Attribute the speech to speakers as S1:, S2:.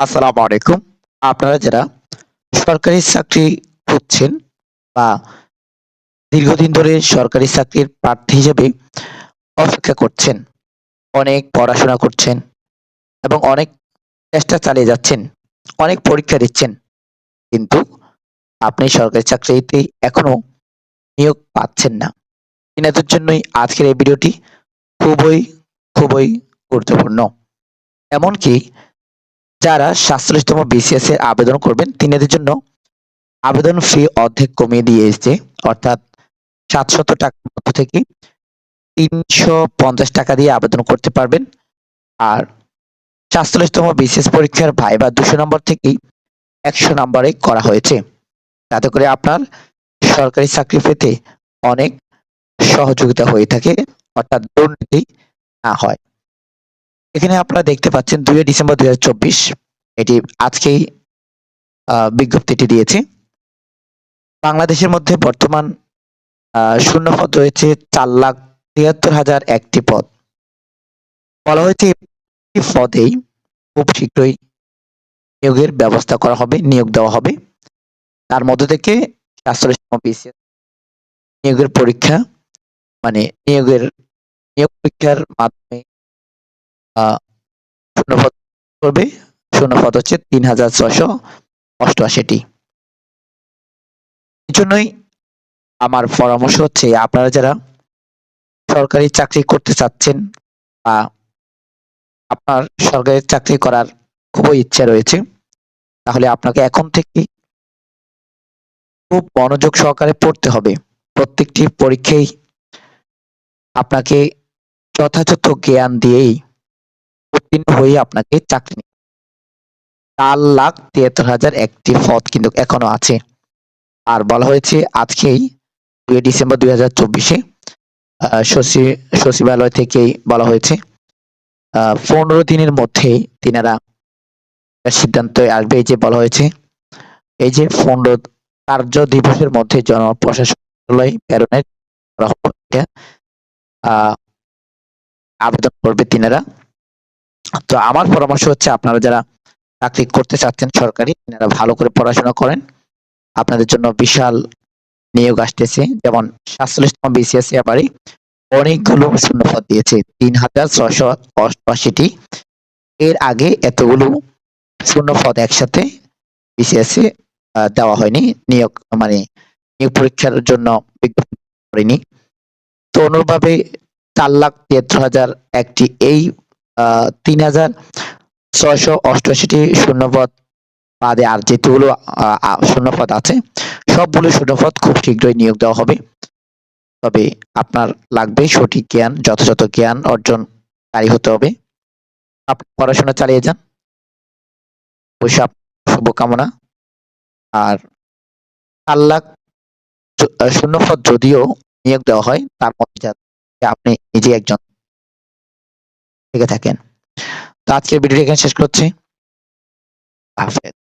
S1: আসসালামু আলাইকুম। আপনারা যারা সরকারি চাকরি খুঁজছেন বা দীর্ঘদিন ধরে সরকারি চাকরির প্রার্থী হিসেবে অপেক্ষা করছেন, অনেক পড়াশোনা করছেন এবং অনেক চেষ্টা চালিয়ে যাচ্ছেন, অনেক পরীক্ষা দিচ্ছেন, কিন্তু আপনি সরকারি চাকরিতে এখনও নিয়োগ পাচ্ছেন না। এনাদের জন্যই আজকের এই ভিডিওটি খুবই খুবই গুরুত্বপূর্ণ। এমনকি যারা সাতচল্লিশতম বিসিএস এর আবেদন করবেন, তিনাদের জন্য আবেদন ফি অর্ধেক কমিয়ে দিয়ে দিয়েছে অর্থাৎ সাতশত মধ্য থেকে তিনশো পঞ্চাশ টাকা দিয়ে আবেদন করতে পারবেন। আর সাতচল্লিশতম বিসিএস পরীক্ষার ভাইবা দুশো নম্বর থেকেই একশো নম্বরে করা হয়েছে। তাতে করে আপনার সরকারি চাকরি পেতে অনেক সহযোগিতা হয়ে থাকে, অর্থাৎ দুর্নীতি না হয়। এখানে আপনারা দেখতে পাচ্ছেন দুই ডিসেম্বর দুই এটি আজকেই বিজ্ঞপ্তিটি দিয়েছে। বাংলাদেশের মধ্যে বর্তমান শূন্য পদ রয়েছে চার লাখ তিয়াত্তর হাজার একটি পদ। বলা হয়েছে পদেই খুব শীঘ্রই নিয়োগের ব্যবস্থা করা হবে, নিয়োগ দেওয়া হবে। তার মধ্যে থেকে নিয়োগের পরীক্ষা মানে নিয়োগের, নিয়োগ পরীক্ষার মাধ্যমে শূন্যপদ করবে। শূন্যপদ হচ্ছে তিন হাজার ছশো অষ্টআশিটি জন্যই আমার পরামর্শ হচ্ছে, আপনারা যারা সরকারি চাকরি করতে চাচ্ছেন বা আপনার সরকারি চাকরি করার খুবই ইচ্ছা রয়েছে, তাহলে আপনাকে এখন থেকে খুব মনোযোগ সহকারে পড়তে হবে। প্রত্যেকটি পরীক্ষায় আপনাকে যথাযথ জ্ঞান দিয়েই উত্তীর্ণ হয়ে আপনাকে চাকরি। চার লাখ তিয়াত্তর হাজার একটি পদ কিন্তু এখনও আছে। আর বলা হয়েছে আজকেই দুই ডিসেম্বর দুই হাজার চব্বিশে সচিবালয় থেকেই বলা হয়েছে পনেরো দিনের মধ্যেই তিনারা সিদ্ধান্ত আসবে। এই যে বলা হয়েছে এই যে পনেরো কার্য দিবসের মধ্যে প্রেরণের হবে এটা আহ, আবেদন করবে তিনারা। তো আমার পরামর্শ হচ্ছে আপনারা যারা চাকরি করতে চাচ্ছেন সরকারি তিনারা ভালো করে পড়াশোনা করেন। আপনাদের জন্য বিশাল নিয়োগ আসতেছে। যেমন সাতচল্লিশতম বিসিএস এবারে অনেকগুলো শূন্যপদ দিয়েছে, তিন হাজার ছশো অষ্টআশিটি। এর আগে এতগুলো শূন্যপদ একসাথে বিসিএস এ দেওয়া হয়নি। নিয়োগ মানে নিয়োগ পরীক্ষার জন্য বিজ্ঞপ্তি করেনি। তো অনুরূপভাবে চার লাখ তিয়াত্তর হাজার একটি এই তিন হাজার ছয়শো অষ্টআশিটি শূন্যপদ বাদে আর যেগুলো শূন্যপদ আছে, সবগুলো শূন্যপদ খুব শীঘ্রই নিয়োগ দেওয়া হবে। তবে আপনার লাগবে সঠিক জ্ঞান, যথাযথ জ্ঞান অর্জনকারী হতে হবে। আপনি পড়াশোনা চালিয়ে যান। অবশ্যই আপনার শুভকামনা। আর চার লাখ শূন্যপদ যদিও নিয়োগ দেওয়া হয়, তার মধ্যে আপনি নিজে একজন থেকে থাকেন। তো আজকের ভিডিওটি এখানে শেষ করছি। হাফেজ।